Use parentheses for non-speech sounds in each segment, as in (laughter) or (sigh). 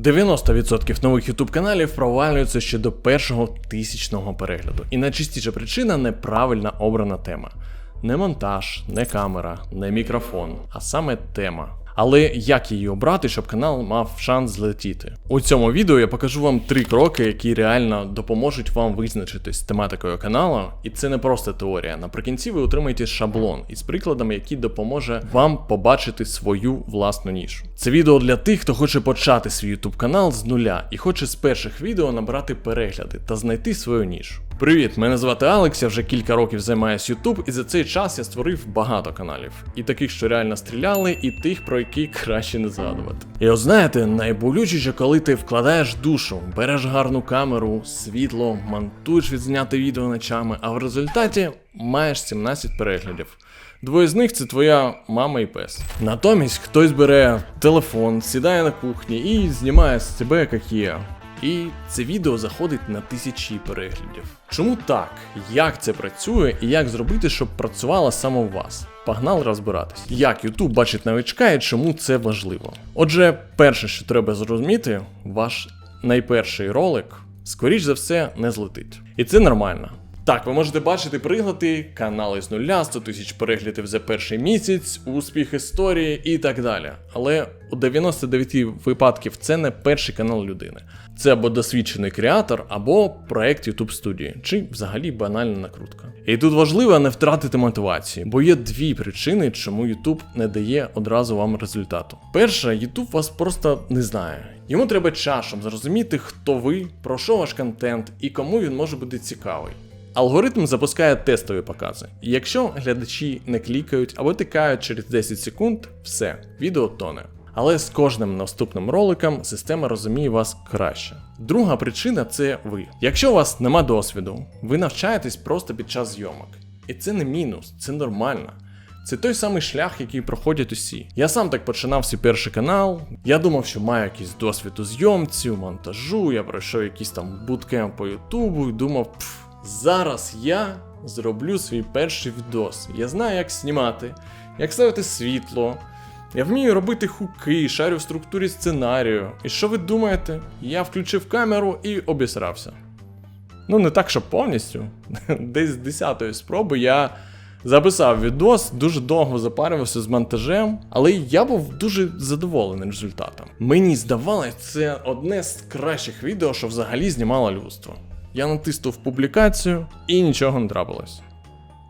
90% нових YouTube каналів провалюються ще до першого тисячного перегляду. І найчастіша причина неправильно обрана тема. Не монтаж, не камера, не мікрофон, а саме тема. Але як її обрати, щоб канал мав шанс злетіти? У цьому відео я покажу вам три кроки, які реально допоможуть вам визначитись тематикою каналу. І це не просто теорія. Наприкінці ви отримаєте шаблон із прикладами, який допоможе вам побачити свою власну нішу. Це відео для тих, хто хоче почати свій YouTube канал з нуля і хоче з перших відео набрати перегляди та знайти свою нішу. Привіт, мене звати Алекс, я вже кілька років займаюся YouTube, і за цей час я створив багато каналів. І таких, що реально стріляли, і тих, про які краще не згадувати. І от знаєте, найболючіше, коли ти вкладаєш душу, береш гарну камеру, світло, монтуєш відзняти відео ночами, а в результаті маєш 17 переглядів. Двоє з них це твоя мама і пес. Натомість хтось бере телефон, сідає на кухні і знімає з тебе як є. І це відео заходить на тисячі переглядів. Чому так? Як це працює і як зробити, щоб працювало саме у вас? Погнали розбиратись. Як YouTube бачить новичка і чому це важливо? Отже, перше, що треба зрозуміти, ваш найперший ролик, скоріш за все, не злетить. І це нормально. Так, ви можете бачити приклади, канали з нуля, 100 тисяч переглядів за перший місяць, успіх історії і так далі. Але у 99 випадків це не перший канал людини. Це або досвідчений креатор, або проект YouTube студії, чи взагалі банальна накрутка. І тут важливо не втратити мотивації, бо є дві причини, чому YouTube не дає одразу вам результату. Перша, YouTube вас просто не знає. Йому треба час, щоб зрозуміти, хто ви, про що ваш контент і кому він може бути цікавий. Алгоритм запускає тестові покази. Якщо глядачі не клікають або тикають через 10 секунд, все, відео тоне. Але з кожним наступним роликом система розуміє вас краще. Друга причина це ви. Якщо у вас нема досвіду, ви навчаєтесь просто під час зйомок. І це не мінус, це нормально. Це той самий шлях, який проходять усі. Я сам так починав свій перший канал. Я думав, що маю якийсь досвід у зйомці, у монтажу, я пройшов якийсь там буткемп по Ютубу і думав, пф, зараз я зроблю свій перший відос. Я знаю, як знімати, як ставити світло. Я вмію робити хуки, шарю в структурі сценарію. І що ви думаєте? Я включив камеру і обісрався. Ну, не так, що повністю. (laughs) Десь з 10-ї спроби я записав відос, дуже довго запарювався з монтажем, але я був дуже задоволений результатом. Мені здавалось, це одне з кращих відео, що взагалі знімало людство. Я натиснув публікацію і нічого не трапилось.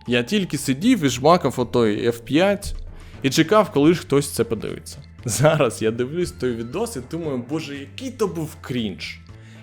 Я тільки сидів і жмакав отой F5 і чекав, коли ж хтось це подивиться. Зараз я дивлюсь той відос і думаю, боже, який то був крінж.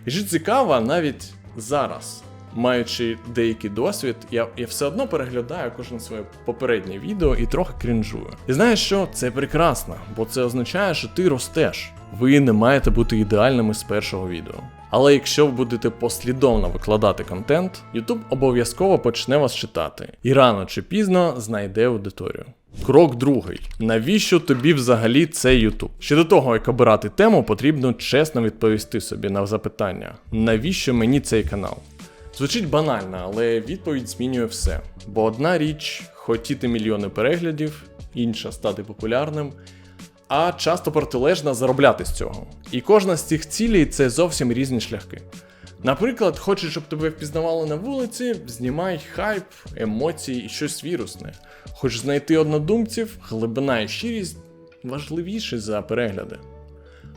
І що цікаво, навіть зараз, маючи деякий досвід, я, я все одно переглядаю кожне своє попереднє відео і трохи крінжую. І знаєш що? Це прекрасно, бо це означає, що ти ростеш. Ви не маєте бути ідеальними з першого відео. Але якщо ви будете послідовно викладати контент, YouTube обов'язково почне вас читати і рано чи пізно знайде аудиторію. Крок другий. Навіщо тобі взагалі цей YouTube? Ще до того, як обирати тему, потрібно чесно відповісти собі на запитання, навіщо мені цей канал? Звучить банально, але відповідь змінює все. Бо одна річ хотіти мільйони переглядів, інша стати популярним, а часто протилежна заробляти з цього. І кожна з цих цілей це зовсім різні шляхи. Наприклад, хочеш, щоб тебе впізнавали на вулиці, знімай хайп, емоції і щось вірусне. Хочеш знайти однодумців, глибина і щирість важливіші за перегляди.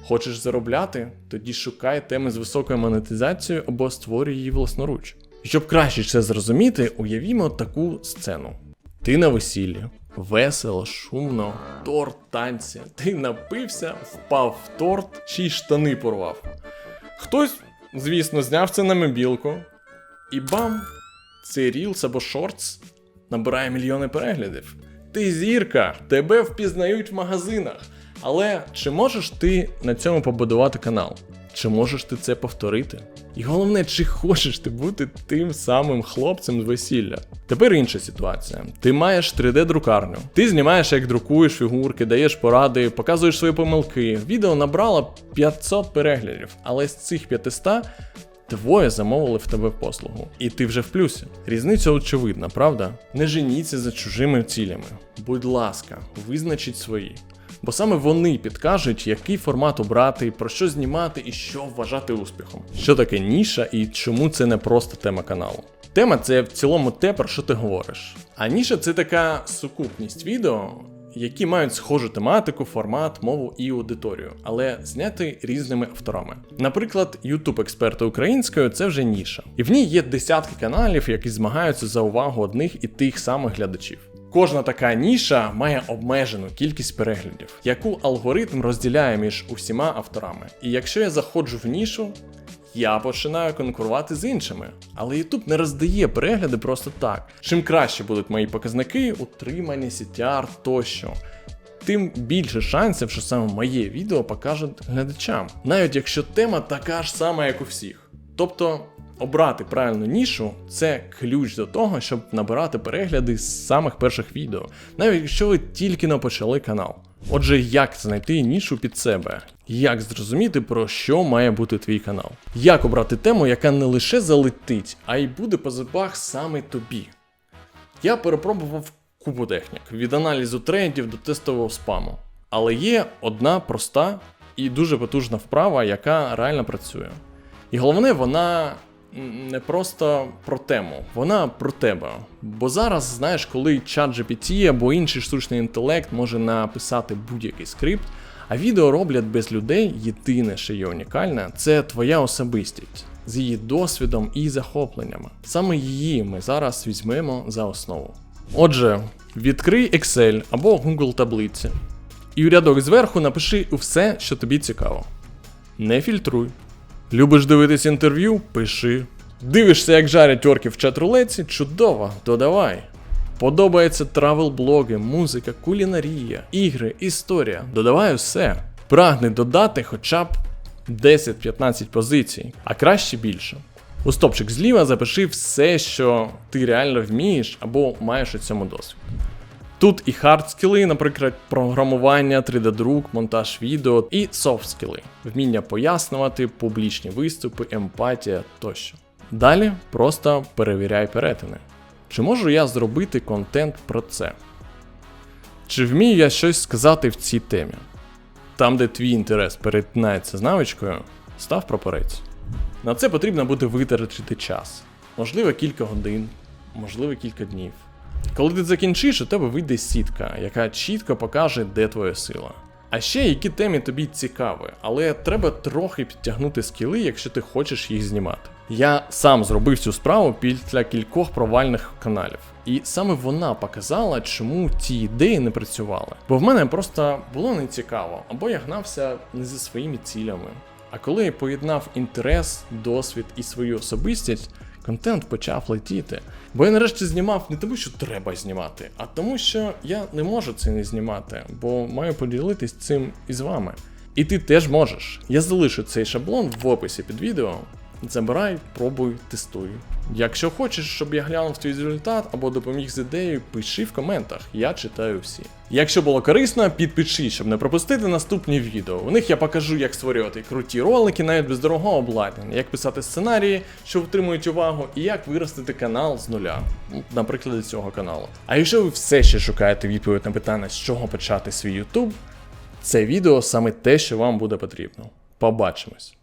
Хочеш заробляти, тоді шукай теми з високою монетизацією або створюй її власноруч. Щоб краще це зрозуміти, уявімо таку сцену. Ти на весіллі, весело, шумно, торт, танці. Ти напився, впав в торт, ще й штани порвав. Хтось, звісно, зняв це на мобілку, і бам! Цей Reels або Shorts набирає мільйони переглядів. Ти зірка, тебе впізнають в магазинах. Але чи можеш ти на цьому побудувати канал? Чи можеш ти це повторити? І головне, чи хочеш ти бути тим самим хлопцем з весілля? Тепер інша ситуація. Ти маєш 3D-друкарню. Ти знімаєш, як друкуєш фігурки, даєш поради, показуєш свої помилки. Відео набрало 500 переглядів, але з цих 500 Двоє замовили в тебе послугу, і ти вже в плюсі. Різниця очевидна, правда? Не женіться за чужими цілями. Будь ласка, визначіть свої. Бо саме вони підкажуть, який формат обрати, про що знімати і що вважати успіхом. Що таке ніша і чому це не просто тема каналу. Тема це в цілому те, про що ти говориш. А ніша це така сукупність відео, які мають схожу тематику, формат, мову і аудиторію, але зняти різними авторами. Наприклад, YouTube експерти українською це вже ніша, і в ній є десятки каналів, які змагаються за увагу одних і тих самих глядачів. Кожна така ніша має обмежену кількість переглядів, яку алгоритм розділяє між усіма авторами. І якщо я заходжу в нішу, я починаю конкурувати з іншими. Але YouTube не роздає перегляди просто так. Чим краще будуть мої показники, утримання, CTR тощо. Тим більше шансів, що саме моє відео покажуть глядачам, навіть якщо тема така ж сама, як у всіх. Тобто обрати правильну нішу це ключ до того, щоб набирати перегляди з самих перших відео, навіть якщо ви тільки не почали канал. Отже, як знайти нішу під себе? Як зрозуміти, про що має бути твій канал? Як обрати тему, яка не лише залетить, а й буде по зубах саме тобі? Я перепробував купу технік від аналізу трендів до тестового спаму. Але є одна проста і дуже потужна вправа, яка реально працює. І головне, вона не просто про тему, вона про тебе. Бо зараз, знаєш, коли чат GPT або інший штучний інтелект може написати будь-який скрипт, а відео роблять без людей, єдине, що є унікальне, це твоя особистість з її досвідом і захопленнями. Саме її ми зараз візьмемо за основу. Отже, відкрий Excel або Google таблиці, і в рядок зверху напиши все, що тобі цікаво. Не фільтруй. Любиш дивитись інтерв'ю? Пиши. Дивишся, як жарять орків в чат-рулетці? Чудово, додавай. Подобається травел-блоги, музика, кулінарія, ігри, історія. Додавай усе. Прагни додати хоча б 10-15 позицій, а краще більше. У стопчик зліва запиши все, що ти реально вмієш або маєш у цьому досвід. Тут і хард скіли, наприклад, програмування, 3D-друк, монтаж відео, і софт скіли, вміння пояснювати, публічні виступи, емпатія тощо. Далі просто перевіряй перетини. Чи можу я зробити контент про це? Чи вмію я щось сказати в цій темі? Там, де твій інтерес перетинається з навичкою, став прапорець. На це потрібно буде витратити час. Можливо, кілька годин, можливо, кілька днів. Коли ти закінчиш, у тебе вийде сітка, яка чітко покаже, де твоя сила. А ще які темі тобі цікаві, але треба трохи підтягнути скіли, якщо ти хочеш їх знімати. Я сам зробив цю справу після кількох провальних каналів, і саме вона показала, чому ті ідеї не працювали. Бо в мене просто було нецікаво, або я гнався не зі своїми цілями. А коли я поєднав інтерес, досвід і свою особистість, контент почав летіти. Бо я нарешті знімав не тому, що треба знімати, а тому, що я не можу це не знімати, бо маю поділитись цим із вами. І ти теж можеш. Я залишу цей шаблон в описі під відео. Забирай, пробуй, тестуй. Якщо хочеш, щоб я глянув твій результат або допоміг з ідеєю, пиши в коментах, я читаю всі. Якщо було корисно, підпиши, щоб не пропустити наступні відео. У них я покажу, як створювати круті ролики навіть без дорогого обладнання, як писати сценарії, що втримують увагу, і як виростити канал з нуля, Ну, наприклад, цього каналу. А якщо ви все ще шукаєте відповідь на питання, з чого почати свій YouTube, це відео саме те, що вам буде потрібно. Побачимось!